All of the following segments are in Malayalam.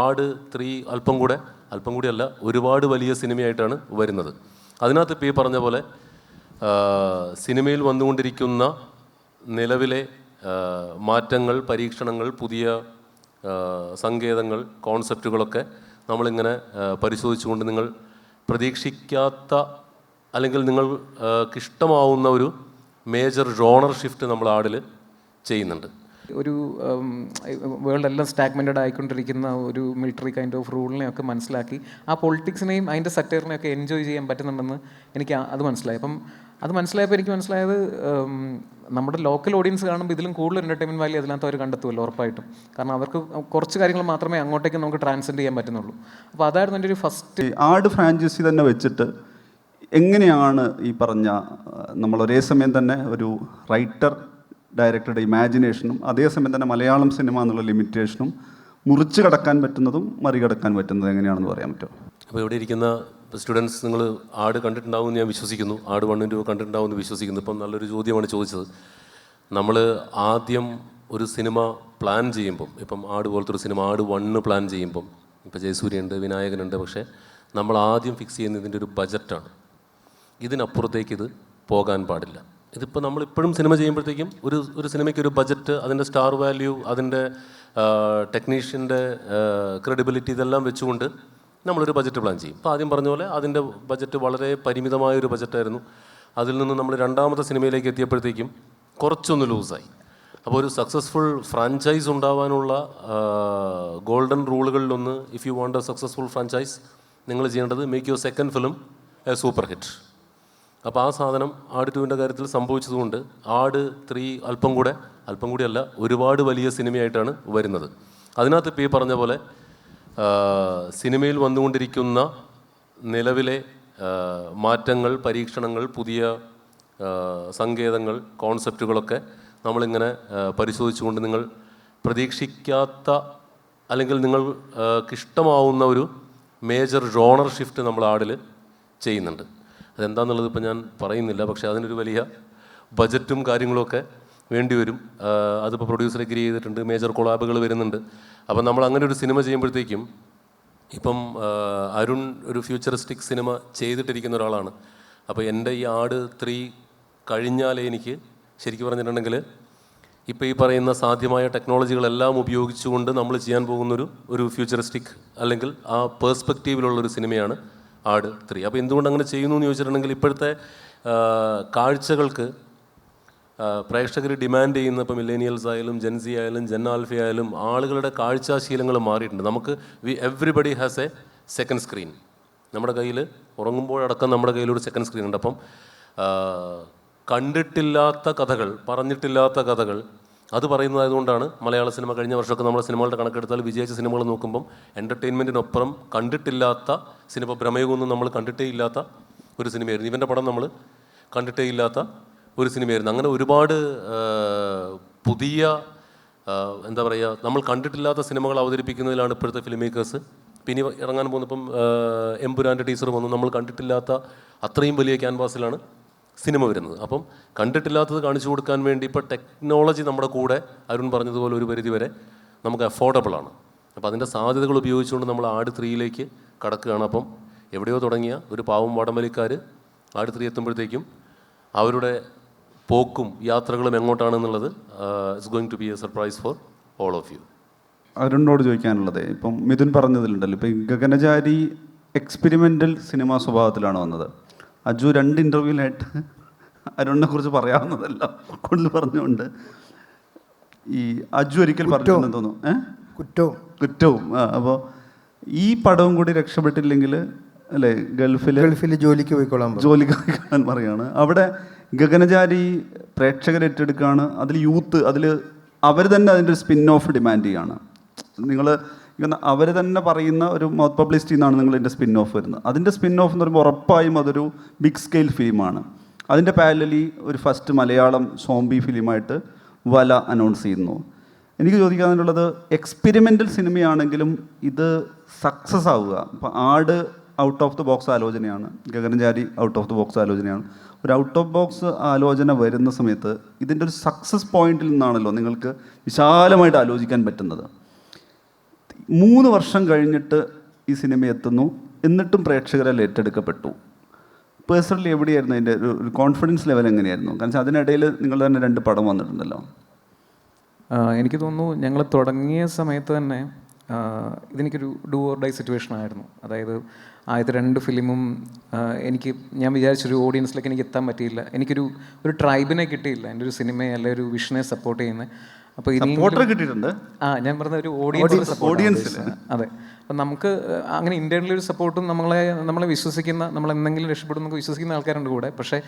ആട് ത്രീ അല്പം കൂടെ അല്പം കൂടിയല്ല ഒരുപാട് വലിയ സിനിമയായിട്ടാണ് വരുന്നത്. അതിനകത്ത് ഇപ്പോൾ ഈ പറഞ്ഞ പോലെ സിനിമയിൽ വന്നുകൊണ്ടിരിക്കുന്ന നിലവിലെ മാറ്റങ്ങൾ പരീക്ഷണങ്ങൾ പുതിയ സങ്കേതങ്ങൾ കോൺസെപ്റ്റുകളൊക്കെ നമ്മളിങ്ങനെ പരിശോധിച്ചുകൊണ്ട് നിങ്ങൾ പ്രതീക്ഷിക്കാത്ത അല്ലെങ്കിൽ നിങ്ങൾക്കിഷ്ടമാവുന്ന ഒരു മേജർ ജോണർ ഷിഫ്റ്റ് നമ്മൾ ആടിൽ ചെയ്യുന്നുണ്ട്. ഒരു വേൾഡ് എല്ലാം സ്റ്റാഗ്മെന്റഡ് ആയിക്കൊണ്ടിരിക്കുന്ന ഒരു മിലിറ്ററി കൈൻഡ് ഓഫ് റൂളിനെയൊക്കെ മനസ്സിലാക്കി ആ പൊളിറ്റിക്സിനെയും അതിന്റെ സെക്ടറിനെയൊക്കെ എൻജോയ് ചെയ്യാൻ പറ്റുന്നുണ്ടെന്ന് എനിക്ക് അത് മനസ്സിലായി. അപ്പം അത് മനസ്സിലായപ്പോൾ എനിക്ക് മനസ്സിലായത് നമ്മുടെ ലോക്കൽ ഓഡിയൻസ് കാണുമ്പോൾ ഇതിലും കൂടുതൽ എന്റർടൈൻമെന്റ് വാല്യൂ അതിനകത്ത് അവർ കണ്ടെത്തുമല്ലോ ഉറപ്പായിട്ടും. കാരണം അവർക്ക് കുറച്ച് കാര്യങ്ങൾ മാത്രമേ അങ്ങോട്ടേക്ക് നമുക്ക് ട്രാൻസ്ലേറ്റ് ചെയ്യാൻ പറ്റുന്നുള്ളൂ. അപ്പോൾ അതായിരുന്നു എന്റെ ഒരു ഫസ്റ്റ് ആട് ഫ്രാഞ്ചൈസി തന്നെ വെച്ചിട്ട് എങ്ങനെയാണ് ഈ പറഞ്ഞ നമ്മൾ ഒരേ സമയം തന്നെ ഒരു റൈറ്റർ ഡയറക്ടറുടെ ഇമാജിനേഷനും അതേസമയം തന്നെ മലയാളം സിനിമ എന്നുള്ള ലിമിറ്റേഷനും മുറിച്ച് കടക്കാൻ പറ്റുന്നതും മറികടക്കാൻ പറ്റുന്നതും എങ്ങനെയാണെന്ന് പറയാൻ പറ്റുമോ? അപ്പോൾ ഇവിടെ ഇരിക്കുന്ന സ്റ്റുഡൻസ് നിങ്ങൾ ആട് കണ്ടിട്ടുണ്ടാവുമെന്ന് ഞാൻ വിശ്വസിക്കുന്നു. ആട് വണ്ണും രൂപ കണ്ടിട്ടുണ്ടാവുമെന്ന് വിശ്വസിക്കുന്നു. ഇപ്പം നല്ലൊരു ചോദ്യമാണ് ചോദിച്ചത്. നമ്മൾ ആദ്യം ഒരു സിനിമ പ്ലാൻ ചെയ്യുമ്പം ഇപ്പം ആട് പോലത്തെ ഒരു സിനിമ ആട് വണ്ണ് പ്ലാൻ ചെയ്യുമ്പം ഇപ്പോൾ ജയസൂര്യയുണ്ട് വിനായകനുണ്ട് പക്ഷേ നമ്മൾ ആദ്യം ഫിക്സ് ചെയ്യുന്നതിന്റെ ഒരു ബജറ്റാണ് ഇതിനപ്പുറത്തേക്ക് ഇത് പോകാൻ പാടില്ല. ഇതിപ്പോൾ നമ്മളിപ്പോഴും സിനിമ ചെയ്യുമ്പോഴത്തേക്കും ഒരു ഒരു സിനിമയ്ക്ക് ഒരു ബജറ്റ് അതിന്റെ സ്റ്റാർ വാല്യൂ അതിന്റെ ടെക്നീഷ്യന്റെ ക്രെഡിബിലിറ്റി ഇതെല്ലാം വെച്ചുകൊണ്ട് നമ്മളൊരു ബജറ്റ് പ്ലാൻ ചെയ്യും. അപ്പോൾ ആദ്യം പറഞ്ഞ പോലെ അതിന്റെ ബജറ്റ് വളരെ പരിമിതമായ ഒരു ബജറ്റായിരുന്നു അതിൽ നിന്ന് നമ്മൾ രണ്ടാമത്തെ സിനിമയിലേക്ക് എത്തിയപ്പോഴത്തേക്കും കുറച്ചൊന്ന് ലൂസായി അപ്പോൾ ഒരു സക്സസ്ഫുൾ ഫ്രാഞ്ചൈസ് ഉണ്ടാവാനുള്ള golden റൂളുകളിലൊന്ന് if you want a successful franchise നിങ്ങൾ ചെയ്യേണ്ടത് make your second film a super hit അപ്പോൾ ആ സാധനം ആട് കാര്യത്തിൽ സംഭവിച്ചതുകൊണ്ട് ആട് ത്രീ അല്പം കൂടെ അല്പം കൂടിയല്ല ഒരുപാട് വലിയ സിനിമയായിട്ടാണ് വരുന്നത്. അതിനകത്ത് ഇപ്പോൾ ഈ പറഞ്ഞ പോലെ സിനിമയിൽ വന്നുകൊണ്ടിരിക്കുന്ന നിലവിലെ മാറ്റങ്ങൾ പരീക്ഷണങ്ങൾ പുതിയ സങ്കേതങ്ങൾ കോൺസെപ്റ്റുകളൊക്കെ നമ്മളിങ്ങനെ പരിശോധിച്ചുകൊണ്ട് നിങ്ങൾ പ്രതീക്ഷിക്കാത്ത അല്ലെങ്കിൽ നിങ്ങൾക്കിഷ്ടമാവുന്ന ഒരു മേജർ ജോണർ ഷിഫ്റ്റ് നമ്മൾ ആടിൽ ചെയ്യുന്നുണ്ട്. അതെന്താണെന്നുള്ളത് ഇപ്പം ഞാൻ പറയുന്നില്ല. പക്ഷേ അതിനൊരു വലിയ ബജറ്റും കാര്യങ്ങളൊക്കെ വേണ്ടി വരും. അതിപ്പോൾ പ്രൊഡ്യൂസർ എഗ്രി ചെയ്തിട്ടുണ്ട്. മേജർ കൊളാബുകൾ വരുന്നുണ്ട്. അപ്പം നമ്മൾ അങ്ങനെ ഒരു സിനിമ ചെയ്യുമ്പോഴത്തേക്കും ഇപ്പം അരുൺ ഒരു ഫ്യൂച്ചറിസ്റ്റിക് സിനിമ ചെയ്തിട്ടിരിക്കുന്ന ഒരാളാണ്. അപ്പോൾ എന്റെ ഈ ആട് ത്രീ കഴിഞ്ഞാലേ എനിക്ക് ശരിക്കും പറഞ്ഞിട്ടുണ്ടെങ്കിൽ ഇപ്പോൾ ഈ പറയുന്ന സാധ്യമായ ടെക്നോളജികളെല്ലാം ഉപയോഗിച്ചുകൊണ്ട് നമ്മൾ ചെയ്യാൻ പോകുന്നൊരു ഒരു ഫ്യൂച്ചറിസ്റ്റിക് അല്ലെങ്കിൽ ആ പേഴ്സ്പെക്റ്റീവിലുള്ളൊരു സിനിമയാണ് ആട് ത്രീ അപ്പോൾ എന്തുകൊണ്ട് അങ്ങനെ ചെയ്യുന്നു എന്ന് ചോദിച്ചിട്ടുണ്ടെങ്കിൽ ഇപ്പോഴത്തെ കാഴ്ചകൾക്ക് പ്രേക്ഷകർ ഡിമാൻഡ് ചെയ്യുന്ന ഇപ്പോൾ മില്ലേനിയൽസ് ആയാലും ജെൻസി ആയാലും ജെൻ ആൽഫി ആയാലും ആളുകളുടെ കാഴ്ചാശീലങ്ങൾ മാറിയിട്ടുണ്ട്. നമുക്ക് we everybody has a second screen നമ്മുടെ കയ്യിൽ ഉറങ്ങുമ്പോഴടക്കം നമ്മുടെ കയ്യിൽ ഒരു സെക്കൻഡ് സ്ക്രീൻ ഉണ്ട്. അപ്പം കണ്ടിട്ടില്ലാത്ത കഥകൾ പറഞ്ഞിട്ടില്ലാത്ത കഥകൾ അത് പറയുന്നതായതുകൊണ്ടാണ് മലയാള സിനിമ കഴിഞ്ഞ വർഷമൊക്കെ നമ്മുടെ സിനിമകളുടെ കണക്കെടുത്താൽ വിജയിച്ച സിനിമകൾ നോക്കുമ്പം എന്റർടൈൻമെന്റിനൊപ്പം കണ്ടിട്ടില്ലാത്ത സിനിമ ഭ്രമയുഗമൊന്നും നമ്മൾ കണ്ടിട്ടേ ഇല്ലാത്ത ഒരു സിനിമയായിരുന്നു. ഇവന്റെ പടം നമ്മൾ കണ്ടിട്ടേ ഇല്ലാത്ത ഒരു സിനിമയായിരുന്നു. അങ്ങനെ ഒരുപാട് പുതിയ എന്താ പറയുക നമ്മൾ കണ്ടിട്ടില്ലാത്ത സിനിമകൾ അവതരിപ്പിക്കുന്നതിലാണ് ഇപ്പോഴത്തെ ഫിലിം മേക്കേഴ്സ് പിന്നെ ഇറങ്ങാൻ പോകുന്നപ്പം എംപുരാന്റെ ടീച്ചർ വന്നു. നമ്മൾ കണ്ടിട്ടില്ലാത്ത അത്രയും വലിയ ക്യാൻവാസിലാണ് സിനിമ വരുന്നത്. അപ്പം കണ്ടിട്ടില്ലാത്തത് കാണിച്ചു കൊടുക്കാൻ വേണ്ടി ഇപ്പോൾ ടെക്നോളജി നമ്മുടെ കൂടെ അരുൺ പറഞ്ഞതുപോലെ ഒരു പരിധി വരെ നമുക്ക് അഫോർഡബിൾ ആണ്. അപ്പോൾ അതിന്റെ സാധ്യതകൾ ഉപയോഗിച്ചുകൊണ്ട് നമ്മൾ ആട് ത്രീയിലേക്ക് കടക്കുകയാണ്. അപ്പം എവിടെയോ തുടങ്ങിയ ഒരു പാവം വടംവലിക്കാർ ആട് ത്രീ എത്തുമ്പോഴത്തേക്കും അവരുടെ പോക്കും യാത്രകളും എങ്ങോട്ടാണെന്നുള്ളത് it's going to be a surprise for all of you അരുണിനോട് ചോദിക്കാനുള്ളത് ഇപ്പം മിഥുൻ പറഞ്ഞതിലുണ്ടല്ലോ ഇപ്പം ഗഗനചാരി എക്സ്പെരിമെന്റൽ സിനിമാ സ്വഭാവത്തിലാണ് വന്നത്. അജു രണ്ട് ഇന്റർവ്യൂവിലായിട്ട് അരുണിനെ കുറിച്ച് പറയാവുന്നതല്ല കൂടുതൽ പറഞ്ഞുകൊണ്ട് ഈ അജു ഒരിക്കൽ പറഞ്ഞു തോന്നുന്നു. ഏഹ് കുറ്റവും. കുറ്റവും. അപ്പോൾ ഈ പടവും കൂടി രക്ഷപ്പെട്ടില്ലെങ്കിൽ അല്ലേ ഗൾഫിൽ ഗൾഫിൽ ജോലിക്ക് പോയിക്കോളാം ജോലിക്ക് പോയിക്കോളാൻ പറയാണ്. അവിടെ ഗഗനചാരി പ്രേക്ഷകർ ഏറ്റെടുക്കുകയാണ് അതിൽ യൂത്ത് അതിൽ അവർ തന്നെ അതിന്റെ ഒരു സ്പിൻ ഓഫ് ഡിമാൻഡ് ചെയ്യാണ്. നിങ്ങൾ അവർ തന്നെ പറയുന്ന ഒരു മൗത്ത് പബ്ലിസിറ്റി എന്നാണ് നിങ്ങൾ ഇതിന്റെ സ്പിൻ ഓഫ് വരുന്നത്. അതിന്റെ സ്പിൻ ഓഫ് എന്ന് പറയുമ്പോൾ ഉറപ്പായും അതൊരു ബിഗ് സ്കെയിൽ ഫിലിമാണ് അതിന്റെ പാരലലി ഒരു ഫസ്റ്റ് മലയാളം സോംബി ഫിലിമായിട്ട് വല അനൗൺസ് ചെയ്യുന്നു. എനിക്ക് ചോദിക്കാനുള്ളത് എക്സ്പെരിമെന്റൽ സിനിമയാണെങ്കിലും ഇത് സക്സസ് ആവുക. ഇപ്പം Aadu out of the box ആലോചനയാണ്. Gaganachari out of the box ആലോചനയാണ്. ഒരു ഔട്ട് ഓഫ് ബോക്സ് ആലോചന വരുന്ന സമയത്ത് ഇതിന്റെ ഒരു സക്സസ് പോയിന്റിൽ നിന്നാണല്ലോ നിങ്ങൾക്ക് വിശാലമായിട്ട് ആലോചിക്കാൻ പറ്റുന്നത്. മൂന്ന് വർഷം കഴിഞ്ഞിട്ട് ഈ സിനിമ എത്തുന്നു. എന്നിട്ടും പ്രേക്ഷകരാൽ ഏറ്റെടുക്കപ്പെട്ടു. പേഴ്സണലി എവിടെയായിരുന്നു അതിന്റെ ഒരു കോൺഫിഡൻസ് ലെവൽ എങ്ങനെയായിരുന്നു? കാരണം അതിനിടയിൽ നിങ്ങൾ തന്നെ രണ്ട് പടം വന്നിട്ടുണ്ടല്ലോ. എനിക്ക് തോന്നുന്നു ഞങ്ങൾ തുടങ്ങിയ സമയത്ത് തന്നെ ഇതെനിക്കൊരു ഡൂ ഓർ ഡൈ സിറ്റുവേഷൻ ആയിരുന്നു. അതായത് ആദ്യത്തെ രണ്ട് ഫിലിമും എനിക്ക് ഞാൻ വിചാരിച്ചൊരു ഓഡിയൻസിലേക്ക് എനിക്ക് എത്താൻ പറ്റിയില്ല. എനിക്കൊരു ഒരു ട്രൈബിനെ കിട്ടിയില്ല. എന്റെ ഒരു സിനിമയെ അല്ലെ ഒരു വിഷനെ സപ്പോർട്ട് ചെയ്യുന്നത് അപ്പോൾ സപ്പോർട്ടർ കിട്ടിയിട്ടുണ്ട്. ആ ഞാൻ പറഞ്ഞ ഒരു ഓഡിയൻസ് ഓഡിയൻസ് അതെ. അപ്പം നമുക്ക് അങ്ങനെ ഇന്റേണലി ഒരു സപ്പോർട്ടും നമ്മളെ നമ്മളെ വിശ്വസിക്കുന്ന നമ്മൾ എന്തെങ്കിലും രക്ഷപ്പെടും എന്നൊക്കെ വിശ്വസിക്കുന്ന ആൾക്കാരുണ്ട് കൂടെ. പക്ഷേ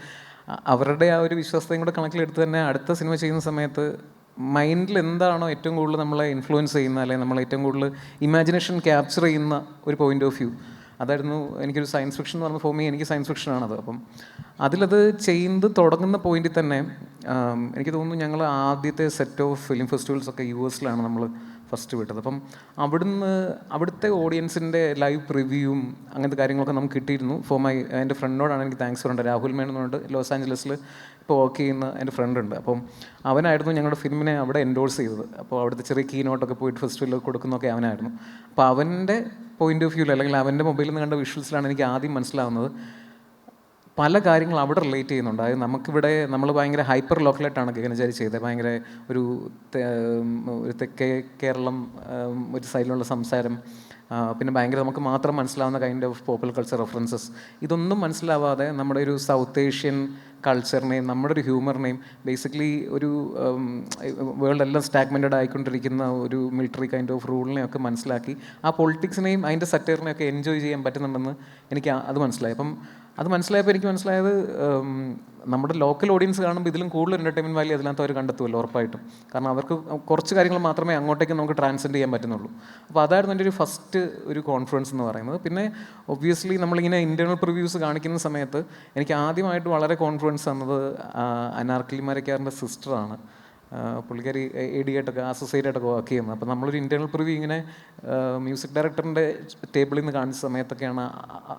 അവരുടെ ആ ഒരു വിശ്വാസത്തെയും കൂടെ കണക്കിലെടുത്ത് തന്നെ അടുത്ത സിനിമ ചെയ്യുന്ന സമയത്ത് മൈൻഡിൽ എന്താണോ ഏറ്റവും കൂടുതൽ നമ്മളെ ഇൻഫ്ലുവൻസ് ചെയ്യുന്ന അല്ലെങ്കിൽ നമ്മളെ ഏറ്റവും കൂടുതൽ ഇമാജിനേഷൻ ക്യാപ്ചർ ചെയ്യുന്ന ഒരു പോയിന്റ് ഓഫ് വ്യൂ അതായിരുന്നു എനിക്കൊരു സയൻസ് ഫിക്ഷൻ എന്ന് പറഞ്ഞ ഫോമി എനിക്ക് സയൻസ് ഫിക്ഷനാണത് അപ്പം അതിലത് ചെയ്ത് തുടങ്ങുന്ന പോയിന്റിൽ തന്നെ എനിക്ക് തോന്നുന്നു ഞങ്ങൾ ആദ്യത്തെ സെറ്റ് ഓഫ് ഫിലിം ഫെസ്റ്റിവൽസ് ഒക്കെ യു എസിലാണ് നമ്മൾ ഫസ്റ്റ് വിട്ടത്. അപ്പം അവിടുന്ന് അവിടുത്തെ ഓഡിയൻസിന്റെ ലൈവ് പ്രിവ്യൂവും അങ്ങനത്തെ കാര്യങ്ങളൊക്കെ നമുക്ക് കിട്ടിയിരുന്നു. ഫോർ മൈ എന്റെ ഫ്രണ്ടിനോടാണ് എനിക്ക് താങ്ക്സ് പറയേണ്ടത്. രാഹുൽ മേൻ എന്ന് പറഞ്ഞിട്ട് ലോസ് ആഞ്ചലസിൽ ഇപ്പോൾ വർക്ക് ചെയ്യുന്ന എന്റെ ഫ്രണ്ട് ഉണ്ട്. അപ്പം അവനായിരുന്നു ഞങ്ങളുടെ ഫിലിമിനെ അവിടെ എൻഡോഴ്സ് ചെയ്തത്. അപ്പോൾ അവിടുത്തെ ചെറിയ കീ നോട്ടൊക്കെ പോയിട്ട് ഫെസ്റ്റിവലിൽ കൊടുക്കുന്നൊക്കെ അവനായിരുന്നു. അപ്പോൾ അവന്റെ പോയിന്റ് ഓഫ് വ്യൂവിൽ അല്ലെങ്കിൽ അവന്റെ മൊബൈലിൽ നിന്ന് കണ്ട വിഷ്വൽസിലാണ് എനിക്ക് ആദ്യം മനസ്സിലാവുന്നത്. പല കാര്യങ്ങൾ അവിടെ റിലേറ്റ് ചെയ്യുന്നുണ്ട്. അതായത് നമുക്കിവിടെ നമ്മൾ ഭയങ്കര ഹൈപ്പർ ലോക്കലായിട്ടാണ് ഗഗനചാരി ചെയ്തത്. ഭയങ്കര ഒരു ഒരു തെക്കേ കേരളം ഒരു സൈഡിലുള്ള സംസാരം പിന്നെ ഭയങ്കര നമുക്ക് മാത്രം മനസ്സിലാവുന്ന kind of popular culture references ഇതൊന്നും മനസ്സിലാവാതെ നമ്മുടെ ഒരു സൗത്ത് ഏഷ്യൻ കൾച്ചറിനെയും നമ്മുടെ ഒരു ഹ്യൂമറിനെയും ബേസിക്കലി ഒരു വേൾഡ് എല്ലാം സ്റ്റാഗ്മെന്റഡ് ആയിക്കൊണ്ടിരിക്കുന്ന ഒരു മിലിറ്ററി കൈൻഡ് ഓഫ് റൂളിനെയും ഒക്കെ മനസ്സിലാക്കി ആ പൊളിറ്റിക്സിനെയും അതിന്റെ സറ്ററിനെയും ഒക്കെ എൻജോയ് ചെയ്യാൻ പറ്റുന്നുണ്ടെന്ന് എനിക്ക് അത് മനസ്സിലായി. അപ്പം അത് മനസ്സിലായപ്പോൾ എനിക്ക് മനസ്സിലായത് നമ്മുടെ ലോക്കൽ ഓഡിയൻസ് കാണുമ്പോൾ ഇതിലും കൂടുതൽ എന്റർടൈൻമെന്റ് വാല്യൂ അതിനകത്ത് അവർ കണ്ടെത്തുമല്ലോ ഉറപ്പായിട്ടും. കാരണം അവർക്ക് കുറച്ച് കാര്യങ്ങൾ മാത്രമേ അങ്ങോട്ടേക്ക് നമുക്ക് ട്രാൻസെൻഡ് ചെയ്യാൻ പറ്റുന്നുള്ളൂ. അപ്പോൾ അതായിരുന്നു എന്റെ ഒരു ഫസ്റ്റ് ഒരു കോൺഫിഡൻസ് എന്ന് പറയുന്നത്. പിന്നെ ഒബ്വിയസ്ലി നമ്മളിങ്ങനെ ഇന്റേർണൽ പ്രിവ്യൂസ് കാണിക്കുന്ന സമയത്ത് എനിക്ക് ആദ്യമായിട്ട് വളരെ കോൺഫിഡൻസ് തന്നത് അനാർക്കലി മരക്കാരന്റെ സിസ്റ്ററാണ് പുള്ളിക്കാരി എ ഡി ആയിട്ടൊക്കെ അസോസിയേറ്റ് ആയിട്ടൊക്കെ വർക്ക് ചെയ്യുന്നത്. അപ്പോൾ നമ്മളൊരു ഇന്റേർണൽ പ്രിവ്യൂ ഇങ്ങനെ മ്യൂസിക് ഡയറക്ടറിന്റെ ടേബിളിൽ നിന്ന് കാണിച്ച സമയത്തൊക്കെയാണ്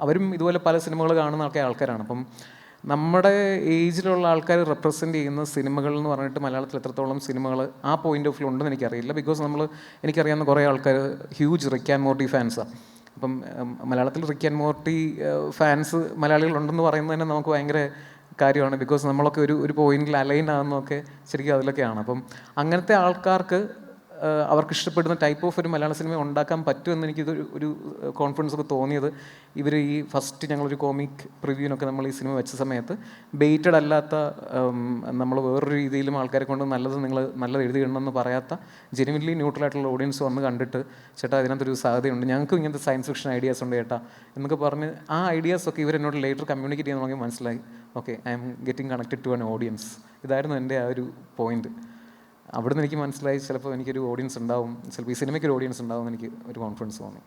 അവരും ഇതുപോലെ പല സിനിമകൾ കാണുന്ന ഒക്കെ ആൾക്കാരാണ്. അപ്പം നമ്മുടെ ഏജിലുള്ള ആൾക്കാർ റെപ്രസെന്റ് ചെയ്യുന്ന സിനിമകൾ എന്ന് പറഞ്ഞിട്ട് മലയാളത്തിൽ എത്രത്തോളം സിനിമകൾ ആ പോയിന്റ് ഓഫ് വ്യൂ ഉണ്ടെന്ന് എനിക്കറിയില്ല. ബിക്കോസ് നമ്മൾ എനിക്കറിയാവുന്ന കുറേ ആൾക്കാർ ഹ്യൂജ് റിക്ക് ആൻഡ് മോർട്ടി ഫാൻസാണ് അപ്പം മലയാളത്തിൽ റിക്ക് ആൻഡ് മോർട്ടി ഫാൻസ് മലയാളികളുണ്ടെന്ന് പറയുന്നത് തന്നെ നമുക്ക് ഭയങ്കര കാര്യമാണ്. ബിക്കോസ് നമ്മളൊക്കെ ഒരു ഒരു പോയിന്റിൽ അലൈൻ ആകുന്നതൊക്കെ ശരിക്കും അതിലൊക്കെയാണ്. അപ്പം അങ്ങനത്തെ ആൾക്കാർക്ക് അവർക്ക് ഇഷ്ടപ്പെടുന്ന ടൈപ്പ് ഓഫ് ഒരു മലയാള സിനിമ ഉണ്ടാക്കാൻ പറ്റുമെന്ന് എനിക്കിത് ഒരു കോൺഫിഡൻസ് ഒക്കെ തോന്നിയത് ഇവർ ഈ ഫസ്റ്റ് ഞങ്ങളൊരു കോമിക് പ്രിവ്യൂവിനൊക്കെ നമ്മൾ ഈ സിനിമ വെച്ച സമയത്ത് ബെയ്റ്റഡ് അല്ലാത്ത നമ്മൾ വേറൊരു രീതിയിലും ആൾക്കാരെ കൊണ്ട് നല്ലത് നിങ്ങൾ നല്ലത് എഴുതിയിടണമെന്ന് പറയാത്ത ജെനുവിൻലി ന്യൂട്രൽ ആയിട്ടുള്ള ഓഡിയൻസ് വന്ന് കണ്ടിട്ട് ചേട്ടാ അതിനകത്തൊരു സാധ്യതയുണ്ട് ഞങ്ങൾക്കും ഇങ്ങനത്തെ സയൻസ് ഫിക്ഷൻ ഐഡിയാസ് ഉണ്ട് ചേട്ടാ എന്നൊക്കെ പറഞ്ഞ് ആ ഐഡിയാസൊക്കെ ഇവർ എന്നോട് ലേറ്റർ കമ്മ്യൂണിക്കേറ്റ് ചെയ്യാൻ തുടങ്ങി മനസ്സിലായി. Okay I'm getting connected to an audience ഇതായിരുന്നു എന്റെ ആ ഒരു പോയിന്റ് അവിടുന്ന് എനിക്ക് മനസ്സിലായി ചിലപ്പോൾ എനിക്കൊരു ഓഡിയൻസ് ഉണ്ടാവും. ചിലപ്പോൾ ഈ സിനിമയ്ക്ക് ഒരു ഓഡിയൻസ് ഉണ്ടാവും എന്ന് എനിക്ക് ഒരു കോൺഫിഡൻസ് തോന്നി.